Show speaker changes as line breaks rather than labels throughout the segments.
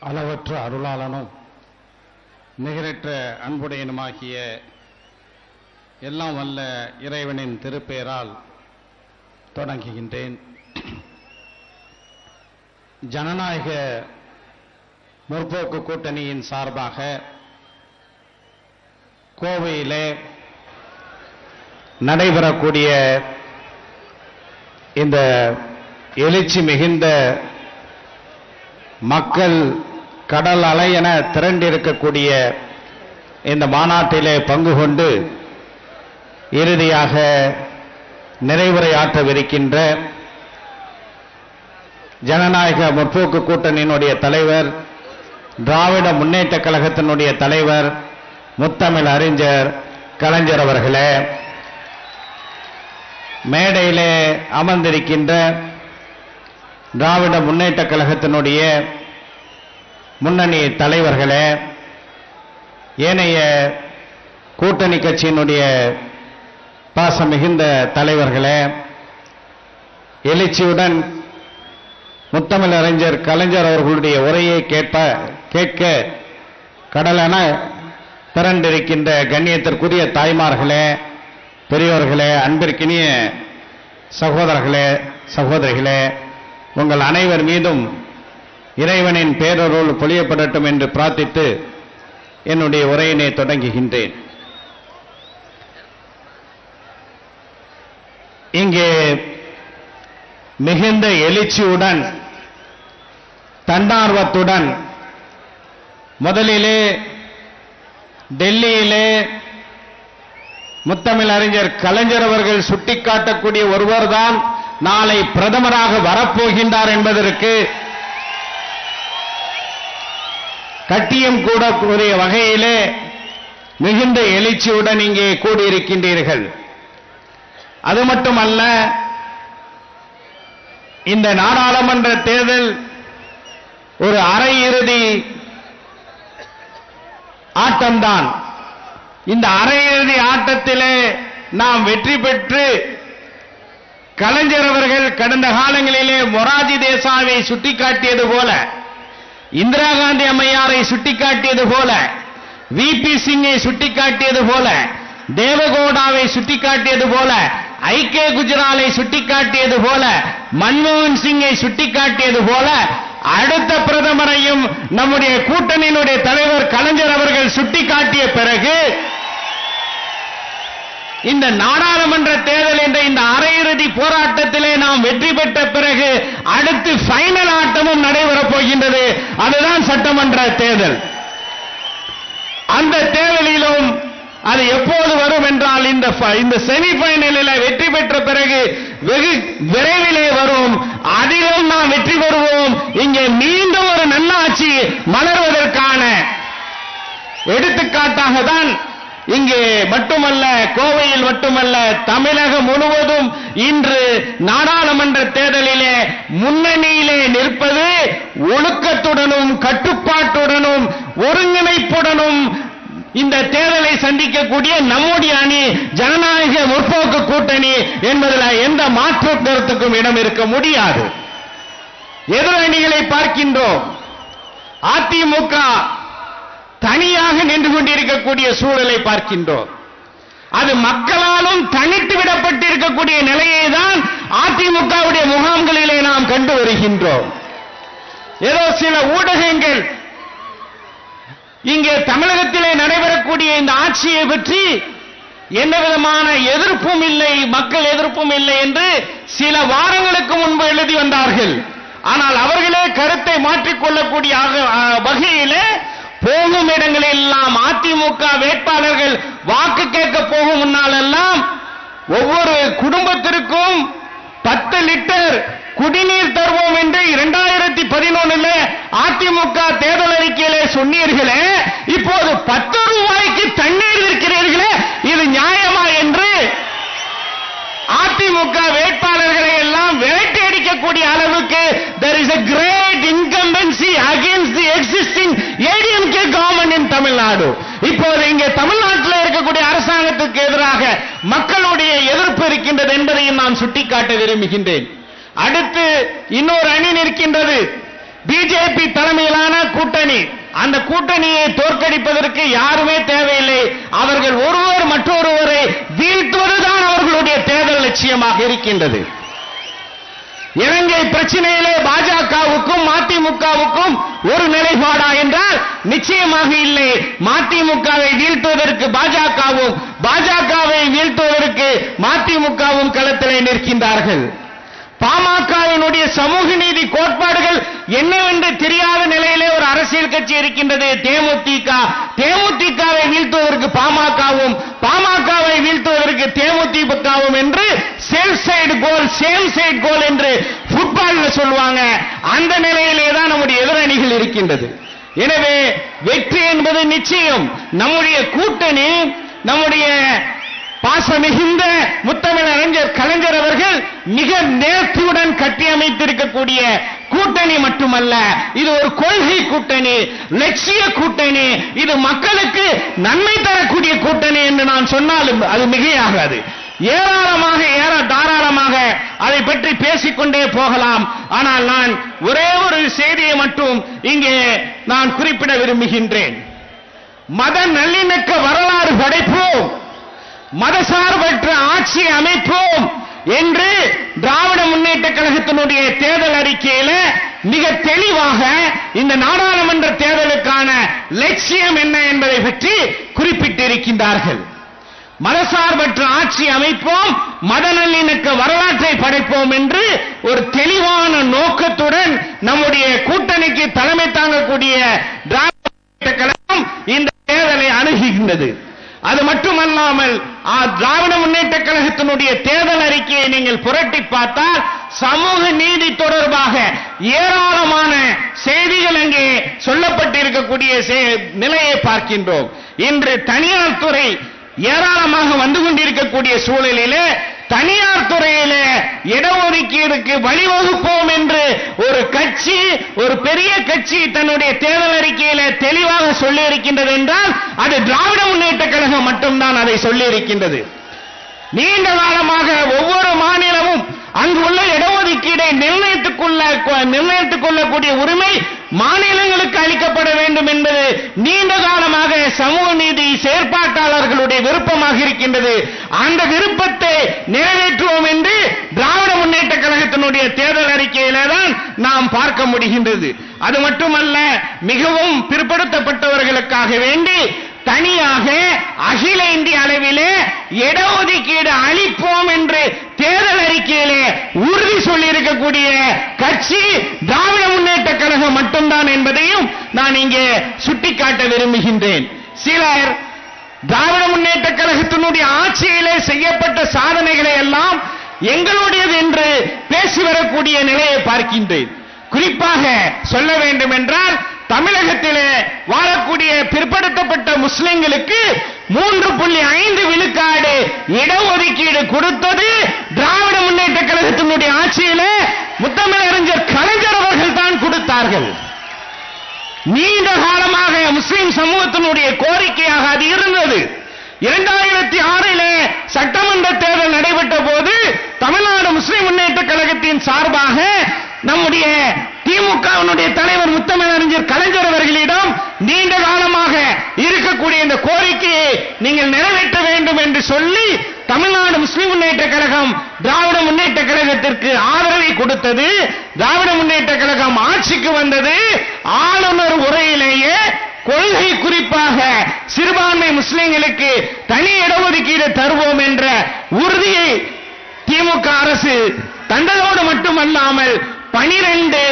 அளவற்ற அருளாளனும் நிகரற்ற அன்புடையனுமாகிய எல்லாம் வல்ல இறைவனின் திருப்பெயரால் தொடங்குகின்றேன். ஜனநாயக முற்போக்கு கூட்டணியின் சார்பாக கோவையிலே நடைபெறக்கூடிய இந்த எழுச்சி மிகுந்த மக்கள் கடல் அலை என திரண்டிருக்கக்கூடிய இந்த மாநாட்டிலே பங்கு கொண்டு இறுதியாக நிறைவுரையாற்றவிருக்கின்ற ஜனநாயக முற்போக்கு கூட்டணியினுடைய தலைவர் திராவிட முன்னேற்ற கழகத்தினுடைய தலைவர் முத்தமிழ் அறிஞர் கலைஞர் அவர்களே மேடையிலே அமர்ந்திருக்கின்ற திராவிட முன்னேற்ற கழகத்தினுடைய முன்னணி தலைவர்களே ஏனைய கூட்டணி கட்சியினுடைய பாசம் மிகுந்த தலைவர்களே எழுச்சியுடன் முத்தமிழ் அறிஞர் கலைஞர் அவர்களுடைய உரையை கேட்ப கேட்க கடலென திரண்டிருக்கின்ற கண்ணியத்திற்குரிய தாய்மார்களே பெரியோர்களே அன்பிற்கினிய சகோதரர்களே சகோதரிகளே உங்கள் அனைவர் மீதும் இறைவனின் பேரருள் பொழியப்படட்டும் என்று பிரார்த்தித்து என்னுடைய உரையினை தொடங்குகின்றேன். இங்கே மிகுந்த எழுச்சியுடன் தன்னார்வத்துடன் முதலிலே டெல்லியிலே முத்தமிழ் அறிஞர் கலைஞர் அவர்கள் சுட்டிக்காட்டக்கூடிய ஒருவர்தான் நாளை பிரதமராக வரப்போகின்றார் என்பதற்கு கட்டியம் கூட கூறிய வகையிலே மிகுந்த எழுச்சியுடன் இங்கே கூடியிருக்கின்றீர்கள். அது மட்டுமல்ல இந்த நாடாளுமன்ற தேர்தல் ஒரு அரையிறுதி ஆட்டம்தான். இந்த அரையிறுதி ஆட்டத்திலே நாம் வெற்றி பெற்று கலைஞர் அவர்கள் கடந்த காலங்களிலே மொராஜி தேசாவை சுட்டிக்காட்டியது போல இந்திரா காந்தி அம்மையாரை சுட்டிக்காட்டியது போல வி பி சிங்கை சுட்டிக்காட்டியது போல தேவகோடாவை சுட்டிக்காட்டியது போல ஐக்கிய குஜராலை சுட்டிக்காட்டியது போல மன்மோகன் சிங்கை சுட்டிக்காட்டியது போல அடுத்த பிரதமரையும் நம்முடைய கூட்டணியினுடைய தலைவர் கலைஞர் அவர்கள் சுட்டிக்காட்டிய பிறகு இந்த நாடாளுமன்ற தேர்தல் என்ற இந்த அரையிறுதி போராட்டத்திலே நாம் வெற்றி பெற்ற பிறகு அடுத்து ஃபைனல் சட்டமன்ற தேர்தல். அந்த தேர்தலிலும் அது எப்போது வரும் என்றால் இந்த இந்த செமிஃபைனலில் வெற்றி பெற்ற பிறகு வெகு விரைவிலே வரும். அதிலும் நாம் வெற்றி பெறுவோம். இங்கே மீண்டும் ஒரு நல்லாட்சி மலர்வதற்கான எடுத்துக்காட்டாக தான் இங்கே மட்டுமல்ல கோவையில் மட்டுமல்ல தமிழகம் முழுவதும் இன்று நாடாளுமன்ற தேர்தலிலே முன்னணியிலே நிற்பது ஒழுக்கத்துடனும் கட்டுப்பாடு ஒருங்கிணைப்புடனும் இந்த தேர்தலை சந்திக்கக்கூடிய நம்முடைய அணி ஜனநாயக முற்போக்கு கூட்டணி என்பதில் எந்த மாற்று கருத்துக்கும் இடம் இருக்க முடியாது. எதிரணிகளை பார்க்கின்றோம். அதிமுக தனியாக நின்று கொண்டிருக்கக்கூடிய சூழலை பார்க்கின்றோம். அது மக்களாலும் தனித்து விடப்பட்டிருக்கக்கூடிய நிலையை தான் அதிமுகவுடைய முகாம்களிலே நாம் கண்டு வருகின்றோம். ஏதோ சில ஊடகங்கள் இங்கே தமிழகத்திலே நடைபெறக்கூடிய இந்த ஆட்சியை பற்றி எந்த விதமான எதிர்ப்பும் இல்லை மக்கள் எதிர்ப்பும் இல்லை என்று சில வாரங்களுக்கு முன்பு எழுதி வந்தார்கள். ஆனால் அவர்களே கருத்தை மாற்றிக்கொள்ளக்கூடிய வகையிலே போகும் இடங்களெல்லாம் அதிமுக வேட்பாளர்கள் வாக்கு கேட்க போகும் முன்னாலெல்லாம் ஒவ்வொரு குடும்பத்திற்கும் பத்து லிட்டர் குடிநீர் தருவோம் என்று இரண்டாயிரத்தி பதினொன்னுல அதிமுக தேர்தல் சொன்னீர்களே இப்போது பத்து ரூபாய்க்கு தண்ணீர் இருக்கிறீர்களே இது நியாயமா என்று? அதிமுக வேட்பாளர்களை எல்லாம் விரட்டி அடிக்கக்கூடிய அளவுக்கு there is a great incumbency against the existing ADMK government in Tamil Nadu. இப்போது இங்கே தமிழ்நாட்டில் இருக்கக்கூடிய அரசாங்கத்துக்கு எதிராக மக்களுடைய எதிர்ப்பு இருக்கின்றது என்பதையும் நான் சுட்டிக்காட்ட விரும்புகின்றேன். அடுத்து இன்னொரு அணி நிற்கின்றது. பிஜேபி தலைமையிலான கூட்டணி. அந்த கூட்டணியை தோற்கடிப்பதற்கு யாருமே தேவையில்லை. அவர்கள் ஒருவர் மற்றொருவரை வீழ்த்துவதுதான் அவர்களுடைய தேர்தல் லட்சியமாக இருக்கின்றது. இலங்கை பிரச்சனையிலே பாஜகவுக்கும் மதிமுகவுக்கும் ஒரு நிலைப்பாடா என்றால் நிச்சயமாக இல்லை. மதிமுகவை வீழ்த்துவதற்கு பாஜகவும் பாஜகவை வீழ்த்துவதற்கு மதிமுகவும் களத்திலே நிற்கின்றார்கள். பாமகவினுடைய சமூக நீதி கோட்பாடுகள் என்னவென்று தெரியாத நிலையிலே அரசியல் கட்சி இருக்கின்றது. தேமுதிக தேமுதிகவை வீழ்த்துவதற்கு பாமகவும் பாமகவை வீழ்த்துவதற்கு தேமுதிகவும் என்று self side goal same side goal என்று ஃபுட்பால்ல சொல்லுவாங்க. அந்த நிலையிலே தான் நம்முடைய எதிரணிகள் இருக்கின்றது. எனவே வெற்றி என்பது நிச்சயம். நம்முடைய கூட்டணி நம்முடைய பாசமிகுந்த முத்தமிழ் அறிஞர் கலைஞர் அவர்கள் மிக நேர்த்தியுடன் கட்டியமைத்திருக்கக்கூடிய கூட்டணி மட்டுமல்ல இது ஒரு கொள்கை கூட்டணி லட்சிய கூட்டணி இது மக்களுக்கு நன்மை தரக்கூடிய கூட்டணி என்று நான் சொன்னாலும் அது மிகையாகாது. ஏராளமாக ஏற தாராளமாக அதை பற்றி பேசிக்கொண்டே போகலாம். ஆனால் நான் ஒரே ஒரு செய்தியை மட்டும் இங்கே நான் குறிப்பிட விரும்புகின்றேன். மத நல்லிணக்க வரலாறு படைப்போம். மதசார்பற்ற ஆட்சி அமைப்போம் என்று திராவிட முன்னேற்ற கழகத்தினுடைய தேர்தல் அறிக்கையில மிக தெளிவாக இந்த நாடாளுமன்ற தேர்தலுக்கான லட்சியம் என்ன என்பதை பற்றி குறிப்பிட்டிருக்கின்றார்கள். மதசார்பற்ற ஆட்சி அமைப்போம் மத நல்லிணக்க வரலாற்றை படைப்போம் என்று ஒரு தெளிவான நோக்கத்துடன் நம்முடைய கூட்டணிக்கு தலைமை தாங்கக்கூடிய திராவிட கழகம் இந்த தேர்தலை அணுகுகின்றது. அது மட்டுமல்லாமல் திராவிட முன்னேற்ற கழகத்தினுடைய தேர்தல் அறிக்கையை நீங்கள் புரட்டி பார்த்தால் சமூக நீதி தொடர்பாக ஏராளமான செய்திகள் அங்கே சொல்லப்பட்டிருக்கக்கூடிய செ- நிலையை பார்க்கின்றோம். இன்று தனியார் துறை ஏராளமாக வந்து கொண்டிருக்கக்கூடிய சூழலிலே தனியார் துறையில இடஒதுக்கீடுக்கு வழிவகுப்போம் என்று ஒரு கட்சி ஒரு பெரிய கட்சி தன்னுடைய தேர்தல் அறிக்கையில தெளிவாக சொல்லி இருக்கின்றது என்றால் அது திராவிட முன்னேற்ற கழகம் மட்டும்தான் அதை சொல்லி இருக்கின்றது நீண்ட காலமாக ஒவ்வொரு மாநிலமும் அங்குள்ள இடஒதுக்கீடை நிர்ணயித்துக்கொள்ள நிர்ணயித்துக் கொள்ளக்கூடிய உரிமை மாநிலங்களுக்கு அளிக்கப்பட வேண்டும் என்பது நீண்ட காலமாக சமூக நீதி செயற்பாட்டாளர்களுடைய விருப்பமாக இருக்கின்றது. அந்த விருப்பத்தை நிறைவேற்றுவோம் என்று திராவிட முன்னேற்ற கழகத்தினுடைய தேர்தல் அறிக்கையில தான் நாம் பார்க்க முடிகின்றது. அது மட்டுமல்ல மிகவும் பிற்படுத்தப்பட்டவர்களுக்காக வேண்டி தனியாக அகில இந்திய அளவிலே இடஒதுக்கீடு அளிப்போம் என்று தேர்தல் அறிக்கையிலே உறுதி சொல்லியிருக்கக்கூடிய கட்சி திராவிட முன்னேற்ற கழகம் மட்டும்தான் என்பதையும் நான் இங்கே சுட்டிக்காட்ட விரும்புகின்றேன். சிலர் திராவிட முன்னேற்ற கழகத்தினுடைய ஆட்சியிலே செய்யப்பட்ட சாதனைகளை எல்லாம் எங்களுடையது என்று பேசி வரக்கூடிய நிலையை பார்க்கின்றேன். குறிப்பாக சொல்ல வேண்டும் என்றால் தமிழகத்திலே வாழக்கூடிய பிற்படுத்தப்பட்ட முஸ்லிம்களுக்கு மூன்று புள்ளி ஐந்து விழுக்காடு இடஒதுக்கீடு கொடுத்தது திராவிட முன்னேற்ற கழகத்தினுடைய ஆட்சியில முத்தமிழறிஞர் கலைஞர் அவர்கள் தான் கொடுத்தார்கள். நீண்ட காலமாக முஸ்லிம் சமூகத்தினுடைய கோரிக்கையாக அது இருந்தது. இரண்டாயிரத்தி ஆறிலே சட்டமன்ற தேர்தல் நடைபெற்ற போது தமிழ்நாடு முஸ்லிம் முன்னேற்ற கழகத்தின் சார்பாக நம்முடைய திமுகவினுடைய தலைவர் முத்தமிழறிஞர் கலைஞர் அவர்களிடம் நீண்ட காலமாக இருக்கக்கூடிய இந்த கோரிக்கையை நீங்கள் நிறைவேற்ற வேண்டும் என்று சொல்லி தமிழ்நாடு முஸ்லிம் முன்னேற்ற கழகம் திராவிட முன்னேற்ற கழகத்திற்கு ஆதரவை கொடுத்தது. திராவிட முன்னேற்ற கழகம் ஆட்சிக்கு வந்தது. ஆளுநர் உரையிலேயே கொள்கை குறிப்பாக சிறுபான்மை முஸ்லிம்களுக்கு தனி இடஒதுக்கீடு தருவோம் என்ற உறுதியை திமுக அரசு தந்ததோடு மட்டுமல்லாமல் பனிரெண்டு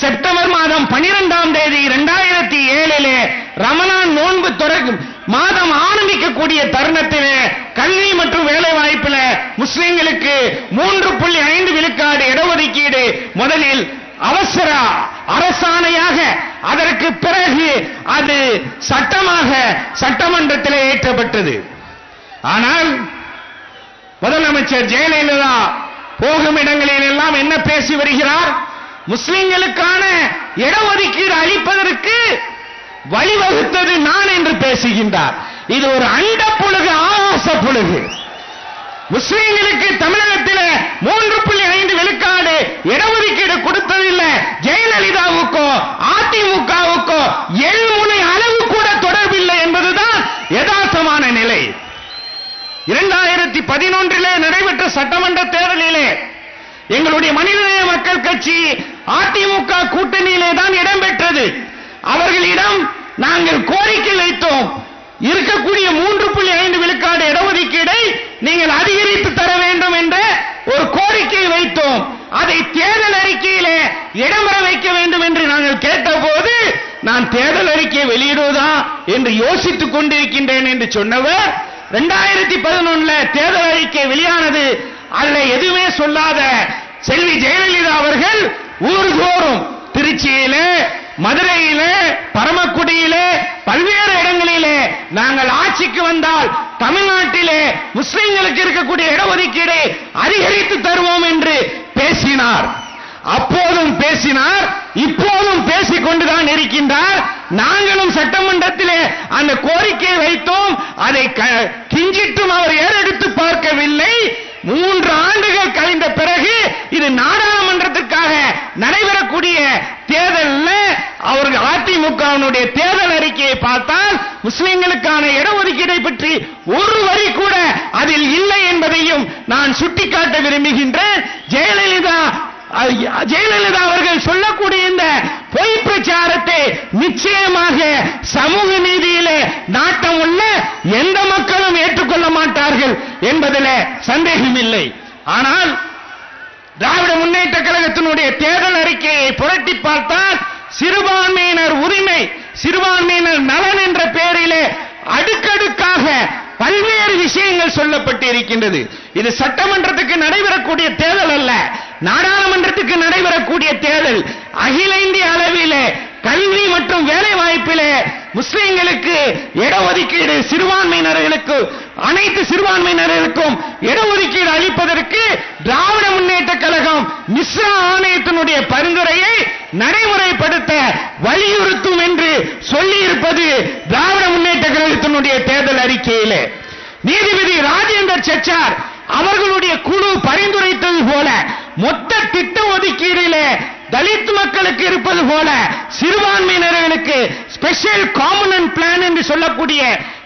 செப்டம்பர் மாதம் பனிரெண்டாம் தேதி இரண்டாயிரத்தி ஏழிலே ரமணான் நோன்பு தொடங்கும் மாதம் ஆரம்பிக்கக்கூடிய தருணத்தில கல்வி மற்றும் வேலை வாய்ப்பில் முஸ்லிம்களுக்கு மூன்று புள்ளி ஐந்து விழுக்காடு இடஒதுக்கீடு முதலில் அவசர அரசாணையாக அதற்கு பிறகு அது சட்டமாக சட்டமன்றத்திலே ஏற்றப்பட்டது. ஆனால் முதலமைச்சர் ஜெயலலிதா போகும் இடங்களில் எல்லாம் என்ன பேசி வருகிறார்? முஸ்லிம்களுக்கான இடஒதுக்கீடு அளிப்பதற்கு வழிவகுத்தது நான் என்று பேசுகின்றார். இது ஒரு அண்ட புழுகு ஆகாச புழுகு. முஸ்லிம்களுக்கு தமிழகத்தில் மூன்று புள்ளி ஐந்து விழுக்காடு இடஒதுக்கீடு கொடுத்ததில்லை. சட்டமன்ற தேர்தலிலே எங்களுடைய மனிதநேய மக்கள் கட்சி அதிமுக கூட்டணியிலே தான் இடம்பெற்றது அவர்களிடம் நாங்கள் கோரிக்கை வைத்தோம். இருக்கக்கூடிய மூன்று புள்ளி ஐந்து விழுக்காடு இடஒதுக்கீடை நீங்கள் அதிகரித்து தர வேண்டும் என்ற ஒரு கோரிக்கை வைத்தோம். அதை தேர்தல் அறிக்கையிலே இடம்பெற வைக்க வேண்டும் என்று நாங்கள் கேட்டபோது நான் தேர்தல் அறிக்கையை வெளியிடுவதா என்று யோசித்துக் கொண்டிருக்கின்றேன் என்று சொன்னவர் ரெண்டாயிரத்தி பதினொன்னுல தேர்தல் அறிக்கை வெளியானது அதுல எதுவுமே சொல்லாத செல்வி ஜெயலலிதா அவர்கள் ஊர்தோறும் திருச்சியில மதுரையில பரமக்குடியில பல்வேறு இடங்களிலே நாங்கள் ஆட்சிக்கு வந்தால் தமிழ்நாட்டிலே முஸ்லிம்களுக்கு இருக்கக்கூடிய இடஒதுக்கீடை அதிகரித்து தருவோம் என்று பேசினார். அப்போதும் பேசினார் இப்போ நாங்களும் சட்டமன்றத்திலே அந்த கோரிக்கையை வைத்தோம். அதை கிஞ்சிட்டும் அவர் ஏறெடுத்து பார்க்கவில்லை. மூன்று ஆண்டுகள் கழிந்த பிறகு இது நாடாளுமன்றத்திற்காக நடைபெறக்கூடிய தேர்தலில் அவர்கள் அதிமுகவினுடைய தேர்தல் அறிக்கையை பார்த்தால் முஸ்லிம்களுக்கான இடஒதுக்கீடை பற்றி ஒரு வரி கூட அதில் இல்லை என்பதையும் நான் சுட்டிக்காட்ட விரும்புகின்றேன். ஜெயலலிதா ஜெயலலிதா அவர்கள் சொல்லக்கூடிய இந்த பொய் பிரச்சாரத்தை நிச்சயமாக சமூக நீதியிலே நாட்டம் உள்ள எந்த மக்களும் ஏற்றுக்கொள்ள மாட்டார்கள் என்பதில் சந்தேகம் இல்லை. ஆனால் திராவிட முன்னேற்ற கழகத்தினுடைய தேர்தல் அறிக்கையை புரட்டி பார்த்தால் சிறுபான்மையினர் உரிமை சிறுபான்மையினர் நலன் என்ற பெயரிலே அடுக்கடுக்காக பல்வேறு விஷயங்கள் சொல்லப்பட்டு இருக்கின்றது இது சட்டமன்றத்துக்கு நடைபெறக்கூடிய தேர்தல் அல்ல நாடாளுமன்றத்துக்கு நடைபெறக்கூடிய தேர்தல். அகில இந்திய அளவிலே கல்வி அமைப்பிலே வேலை முஸ்லிம்களுக்கு இடஒதுக்கீடு சிறுபான்மையினர்களுக்கு அனைத்து சிறுபான்மையினருக்கும் இடஒதுக்கீடு அளிப்பதற்கு திராவிட முன்னேற்ற கழகம் மிஸ்ரா ஆணையத்தினுடைய பரிந்துரையை நடைமுறைப்படுத்த வலியுறுத்தும் என்று சொல்லியிருப்பது திராவிட முன்னேற்ற கழகத்தினுடைய தேர்தல் அறிக்கையிலே. நீதிபதி ராஜேந்தர் செச்சார் அவர்களுடைய குழு பரிந்துரைத்தது போல மொத்த திட்ட ஒதுக்கீடிலே தலித் மக்களுக்கு இருப்பது போல சிறுபான்மையினர்களுக்கு ஸ்பெஷல் காமனன் பிளான் என்று சொல்லக்கூடிய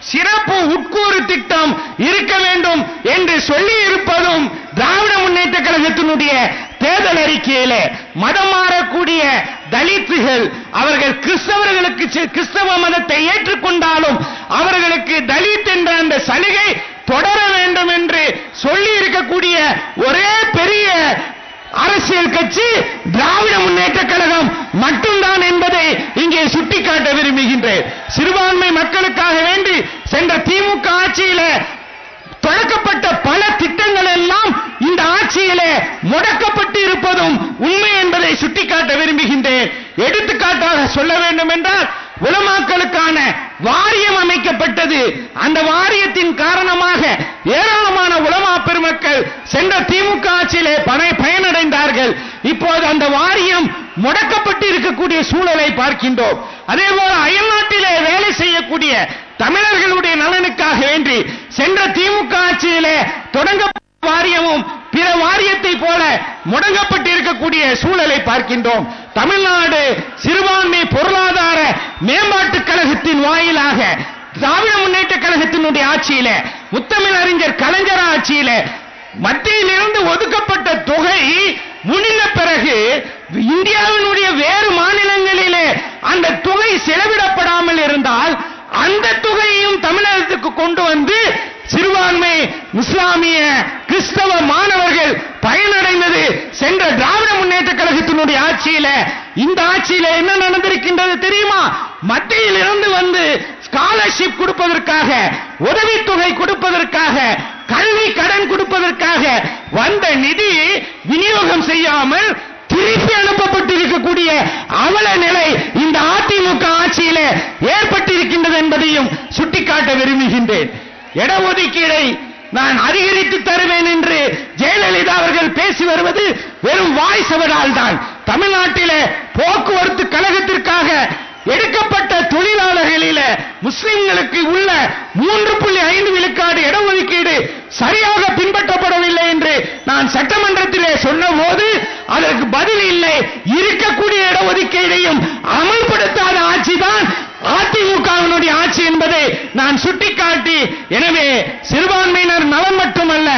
சிறப்பு உட்கூறு திட்டம் இருக்க வேண்டும் என்று சொல்லி இருப்பதும் திராவிட முன்னேற்ற கழகத்தினுடைய தேர்தல் அறிக்கையிலே மதம் மாறக்கூடிய தலித்துகள் அவர்கள் கிறிஸ்தவர்களுக்கு கிறிஸ்தவ மதத்தை ஏற்றுக்கொண்டாலும் அவர்களுக்கு தலித் என்ற அந்த சலுகை தொடர வேண்டும் என்று சொல்லி இருக்கக்கூடிய ஒரே பெரிய அரசியல் கட்சி திராவிட முன்னேற்ற கழகம் மட்டும் என்பதை இங்கே சுட்டிக்காட்ட விரும்புகின்றேன் சிறுபான்மை மக்களுக்காக வேண்டி சென்ற திமுக ஆட்சியிலே தொடக்கப்பட்ட பல திட்டங்கள் எல்லாம் இந்த ஆட்சியிலே முடக்கப்பட்டு இருப்பதும் உண்மை என்பதை சுட்டிக்காட்ட விரும்புகின்றேன். எடுத்துக்காட்டாக சொல்ல வேண்டும் என்றால் உலமாக்களுக்கான வாரியம் அமைக்கப்பட்டது. அந்த வாரியத்தின் காரணமாக ஏராளமான உலமா பெருமக்கள் சென்ற திமுக ஆட்சியிலே பண பயனடைந்தார்கள். இப்போது அந்த வாரியம் முடக்கப்பட்டு இருக்கக்கூடிய சூழலை பார்க்கின்றோம். அதே போல அயல்நாட்டிலே வேலை செய்யக்கூடிய தமிழர்களுடைய நலனுக்காக வேண்டி சென்ற திமுக ஆட்சியிலே தொடங்க வாரியமும் பிற வாரியத்தை போல முடங்கப்பட்டு இருக்கக்கூடிய சூழலை பார்க்கின்றோம். தமிழ்நாடு சிறுபான்மை பொருளாதார மேம்பாட்டுக் கழகத்தின் வாயிலாக திராவிட முன்னேற்ற கழகத்தினுடைய ஆட்சியில முத்தமிழ் அறிஞர் கலைஞர் ஆட்சியில மத்தியிலிருந்து ஒதுக்கப்பட்ட தொகை முடிந்த பிறகு இந்தியாவினுடைய வேறு மாநிலங்களிலே அந்த தொகை செலவிடப்படாமல் இருந்தால் அந்த தொகையையும் தமிழகத்துக்கு கொண்டு வந்து சிறுபான்மை இஸ்லாமிய கிறிஸ்தவ மாணவர்கள் பயனடைந்தது. சென்ற திராவிட முன்னேற்ற கழகத்தினுடைய ஆட்சியில இந்த ஆட்சியில என்ன நடந்திருக்கின்றது தெரியுமா? மத்தியில் இருந்து வந்து ஸ்காலர்ஷிப் கொடுப்பதற்காக உதவித்தொகை கொடுப்பதற்காக கல்வி கடன் கொடுப்பதற்காக வந்த நிதி விநியோகம் செய்யாமல் திருப்பி அனுப்பப்பட்டிருக்கக்கூடிய அவல நிலை இந்த அதிமுக ஆட்சியில ஏ சுட்டிக்காட்ட விரும்புகின்றேன். இடஒதுக்கீடை நான் அதிகரித்து தருவேன் என்று ஜெயலலிதா அவர்கள் பேசி வருவது வெறும் வாய் சவடால் தான். தமிழ்நாட்டிலே போக்குவரத்து கழகத்திற்காக எடுக்கப்பட்ட தொழிலாளர்களில முஸ்லிம்களுக்கு உள்ள மூன்று புள்ளி ஐந்து விழுக்காடு இடஒதுக்கீடு சரியாக பின்பற்றப்படவில்லை என்று நான் சட்டமன்றத்திலே சொன்ன போது அதற்கு பதில் இல்லை. இருக்கக்கூடிய இடஒதுக்கீடையும் அதிமுகவினுடைய ஆட்சி என்பதை நான் சுட்டிக்காட்டி எனவே சிறுபான்மையினர் நலன் மட்டுமல்ல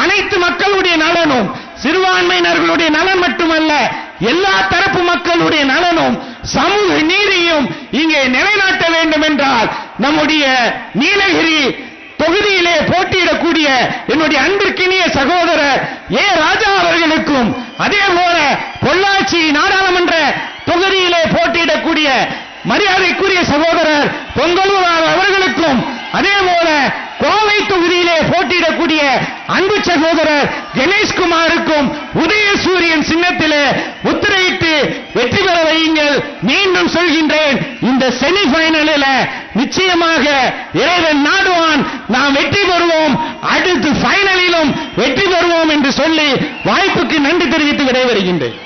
அனைத்து மக்களுடைய நலனும் சிறுபான்மையினர்களுடைய நலன் மட்டுமல்ல எல்லா தரப்பு மக்களுடைய நலனும் சமூக நீதியும் இங்கே நிலைநாட்ட வேண்டும் என்றால் நம்முடைய நீலகிரி தொகுதியிலே போட்டியிடக்கூடிய என்னுடைய அன்பிற்கினிய சகோதரர் ஏ ராஜா அவர்களுக்கும் அதே போல பொள்ளாச்சி நாடாளுமன்ற தொகுதியிலே போட்டியிடக்கூடிய மரியாதைக்குரிய சகோதரர் பொங்கலூரார் அவர்களுக்கும் அதே போல கோவை தொகுதியிலே போட்டியிடக்கூடிய அன்பு சகோதரர் கணேஷ்குமாருக்கும் உதயசூரியன் சின்னத்திலே உத்தரவிட்டு வெற்றி பெற வையுங்கள். மீண்டும் சொல்கின்றேன் இந்த செமிபைனலில் நிச்சயமாக இறைவன் நாடுவான். நாம் வெற்றி பெறுவோம். அடுத்து ஃபைனலிலும் வெற்றி பெறுவோம் என்று சொல்லி வாய்ப்புக்கு நன்றி தெரிவித்து விடைபெறுகின்றேன்.